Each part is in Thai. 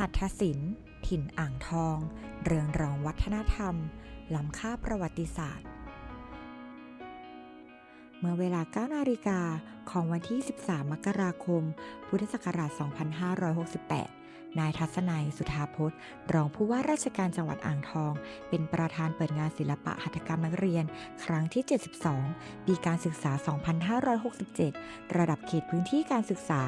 หัตถศิลป์ ถิ่นอ่างทอง เรืองรองวัฒนธรรม ล้ำค่าประวัติศาสตร์ เมื่อเวลา 9 นาฬิกาของวันที่ 13 มกราคม พุทธศักราช 2568 นายทัศนัย สุธาพจน์ รองผู้ว่าราชการจังหวัดอ่างทอง เป็นประธานเปิดงานศิลปะหัตถกรรมนักเรียน ครั้งที่ 72 ปีการศึกษา 2567 ระดับเขตพื้นที่การศึกษา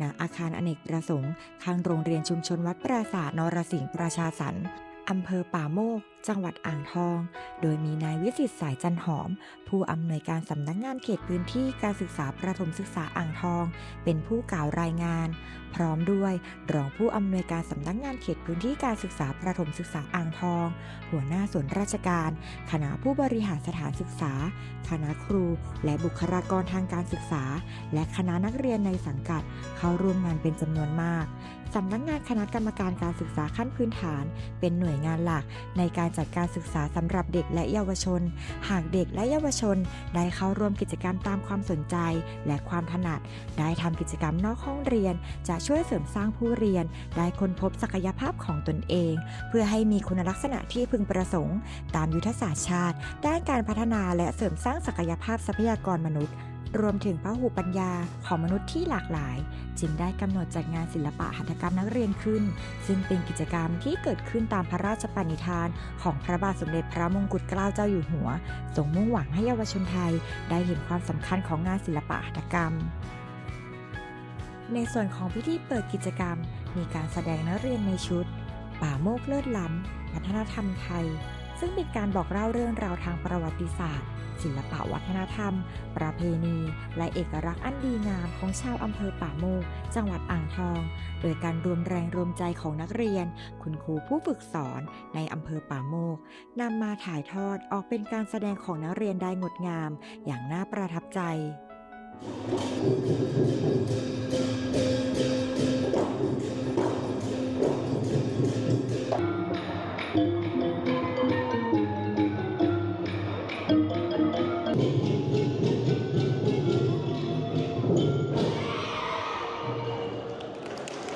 ณ อาคารอเนกประสงค์ ข้างโรงเรียนชุมชนวัดปราสาทนรสิงห์ประชาสรรค์อำเภอป่าโมกจังหวัดอ่างทอง โดยมีนายวิสิตสายจันหอม ผู้อำนวยการสำนักงานเขตพื้นที่การศึกษาประถมศึกษาอ่างทอง เป็นผู้กล่าวรายงาน พร้อมด้วยรองผู้อำนวยการสำนักงานเขตพื้นที่การศึกษาประถมศึกษาอ่างทอง หัวหน้าส่วนราชการ คณะผู้บริหารสถานศึกษา คณะครู และบุคลากรทางการศึกษา และคณะนักเรียนในสังกัด เข้าร่วมงานเป็นจำนวนมากสำนักงานคณะกรรมการการศึกษาขั้นพื้นฐาน เป็นหน่วยงานหลักในการจัดการศึกษาสำหรับเด็กและเยาวชน หากเด็กและเยาวชน ได้เข้าร่วมกิจกรรมตามความสนใจและความถนัด ได้ทำกิจกรรมนอกห้องเรียน จะช่วยเสริมสร้างผู้เรียน ได้ค้นพบศักยภาพของตนเอง เพื่อให้มีคุณลักษณะที่พึงประสงค์ ตามยุทธศาสตร์ชาติ ด้านการพัฒนาและเสริมสร้างศักยภาพทรัพยากรมนุษย์ รวมถึงพระหูปัญญาของมนุษย์ที่หลากหลาย จึงได้กำหนดจัดงานศิลปะหัตถกรรมนักเรียนขึ้น ซึ่งเป็นกิจกรรมที่เกิดขึ้นตามพระราชปณิธาน ของพระบาทสมเด็จพระมงกุฎเกล้าเจ้าอยู่หัวทรงมุ่งหวังให้เยาวชนไทย ได้เห็นความสำคัญของงานศิลปะหัตถกรรมในส่วนของพิธีเปิดกิจกรรม มีการแสดงนักเรียนในชุด ป่าโมกเลิศล้ำวัฒนธรรมไทย ซึ่งเป็นการบอกเล่าเรื่องราวทางประวัติศาสตร์ ศิลปะวัฒนธรรม ประเพณี และเอกลักษณ์อันดีงามของชาวอำเภอป่าโมก จังหวัดอ่างทอง โดยการรวมแรงรวมใจของนักเรียน คุณครูผู้ฝึกสอนในอำเภอป่าโมกนำมาถ่ายทอดออกเป็นการแสดงของนักเรียนได้งดงาม อย่างน่าประทับใจข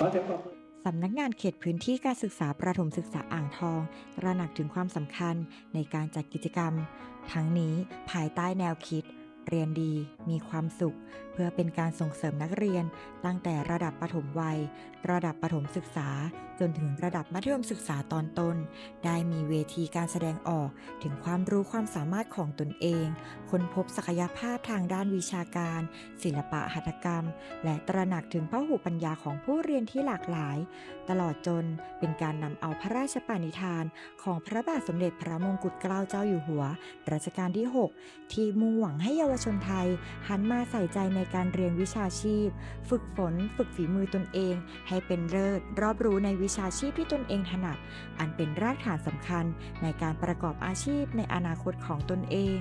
อเสียงปรบมือสำนักงานเขตพื้นที่การศึกษาประถมศึกษาอ่างทองตระหนักถึงความสำคัญในการจัดกิจกรรม ทั้งนี้ภายใต้แนวคิด เรียนดี มีความสุข เพื่อเป็นการส่งเสริมนักเรียน ตั้งแต่ระดับประถมวัย ระดับประถมศึกษา จนถึงระดับมัธยมศึกษาตอนต้น ได้มีเวทีการแสดงออกถึงความรู้ความสามารถของตนเอง ค้นพบศักยภาพทางด้านวิชาการ ศิลปะหัตถกรรม และตระหนักถึงพหุปัญญาของผู้เรียนที่หลากหลาย ตลอดจนเป็นการนำเอาพระราชปณิธานของพระบาทสมเด็จพระมงกุฎเกล้าเจ้าอยู่หัว รัชกาลที่ 6 ที่มุ่งหวังให้เยาวชนไทย หันมาใส่ใจในการเรียนวิชาชีพ ฝึกฝน ฝึกฝีมือตนเอง ให้เป็นเลิศรอบรู้ในวิชาชีพที่ตนเองถนัด อันเป็นรากฐานสำคัญในการประกอบอาชีพในอนาคตของตนเอง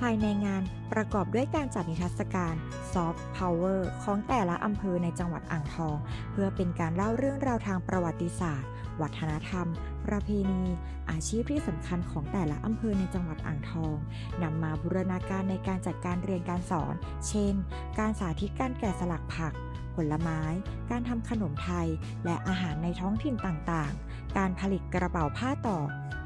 ภายในงานประกอบด้วยการจัดนิทรรศการ Soft Power ของแต่ละอำเภอในจังหวัดอ่างทอง เพื่อเป็นการเล่าเรื่องราวทางประวัติศาสตร์ วัฒนธรรม ประเพณี อาชีพที่สำคัญของแต่ละอำเภอในจังหวัดอ่างทองนำมาบูรณาการในการจัดการเรียนการสอน เช่น การสาธิตการแกะสลักผัก ผลไม้ การทำขนมไทย และอาหารในท้องถิ่นต่างๆ การผลิตกระเป๋าผ้าต่อ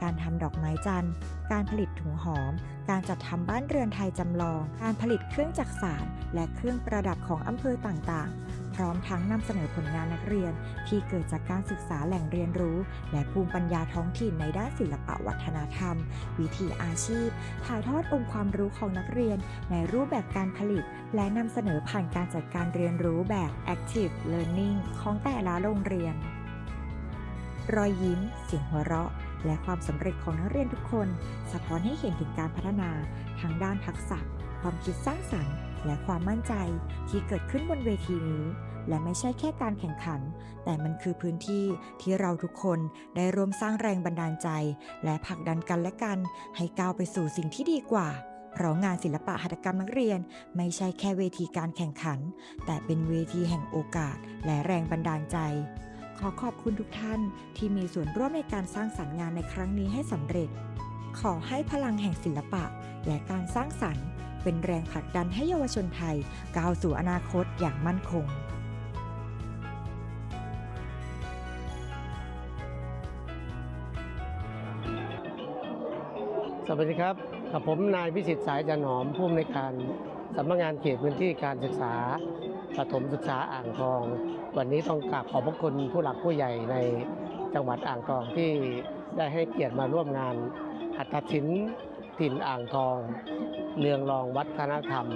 การทำดอกไม้จันทร์ การผลิตถุงหอม การจัดทำบ้านเรือนไทยจำลอง การผลิตเครื่องจักสานและเครื่องประดับของอำเภอต่างๆ ร้อมทั้งนำเสนอผลงานนักเรียน ที่เกิดจากการศึกษาแหล่งเรียนรู้ และภูมิปัญญาท้องถิ่นในด้านศิลปะวัฒนธรรม วิถีอาชีพ ถ่ายทอดองค์ความรู้ของนักเรียน ในรูปแบบการผลิต และนำเสนอผ่านการจัดการเรียนรู้แบบ active learning ของแต่ละโรงเรียน รอยยิ้ม เสียงหัวเราะและความสำเร็จของนักเรียนทุกคน สะท้อนให้เห็นถึงการพัฒนาทางด้านทักษะ ความคิดสร้างสรรค์ และความมั่นใจที่เกิดขึ้นบนเวทีนี้ และไม่ใช่แค่การแข่งขัน แต่มันคือพื้นที่ที่เราทุกคนได้ร่วมสร้างแรงบันดาลใจ และผลักดันกันและกัน ให้ก้าวไปสู่สิ่งที่ดีกว่าเพราะงานศิลปะหัตถกรรมนักเรียน ไม่ใช่แค่เวทีการแข่งขัน แต่เป็นเวทีแห่งโอกาส และแรงบันดาลใจ ขอขอบคุณทุกท่านที่มีส่วนร่วมในการสร้างสรรค์งานในครั้งนี้ให้สำเร็จ ขอให้พลังแห่งศิลปะ และการสร้างสรรค์ เป็นแรงผลักดันให้เยาวชนไทยก้าวสู่อนาคตอย่างมั่นคง สวัสดีครับกับผมนายพิสิทธิ์สายจันหอมผู้อำนวยการสำนักงานเขตพื้นที่การศึกษาประถมศึกษาอ่างทอง วันนี้ต้องกราบขอบพระคุณผู้หลักผู้ใหญ่ในจังหวัดอ่างทองที่ได้ให้เกียรติมาร่วมงานหัตถศิลป์ถิ่นอ่างทองเนืองรองวัฒนธรรม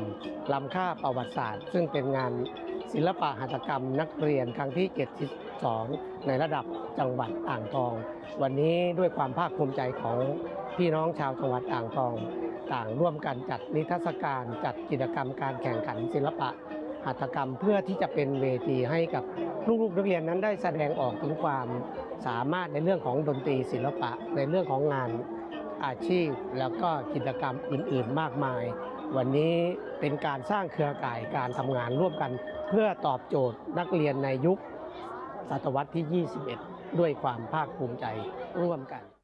ล้ำค่าประวัติศาสตร์ ซึ่งเป็นงานศิลปะหัตถกรรมนักเรียนครั้งที่72ในระดับจังหวัดอ่างทอง วันนี้ด้วยความภาคภูมิใจของ พี่น้องชาวจังหวัดอ่างทอง ต่างร่วมกันจัดนิทรรศการจัดกิจกรรมการแข่งขันศิลปะหัตถกรรมเพื่อที่จะเป็นเวทีให้กับลูกๆนักเรียนนั้นได้แสดงออกถึงความสามารถในเรื่องของดนตรีศิลปะ ในเรื่องของงานอาชีพ แล้วก็กิจกรรมอื่นๆมากมาย วันนี้เป็นการสร้างเครือข่ายการทำงานร่วมกัน เพื่อตอบโจทย์นักเรียนในยุคศตวรรษที่ 21 ด้วยความภาคภูมิใจร่วมกัน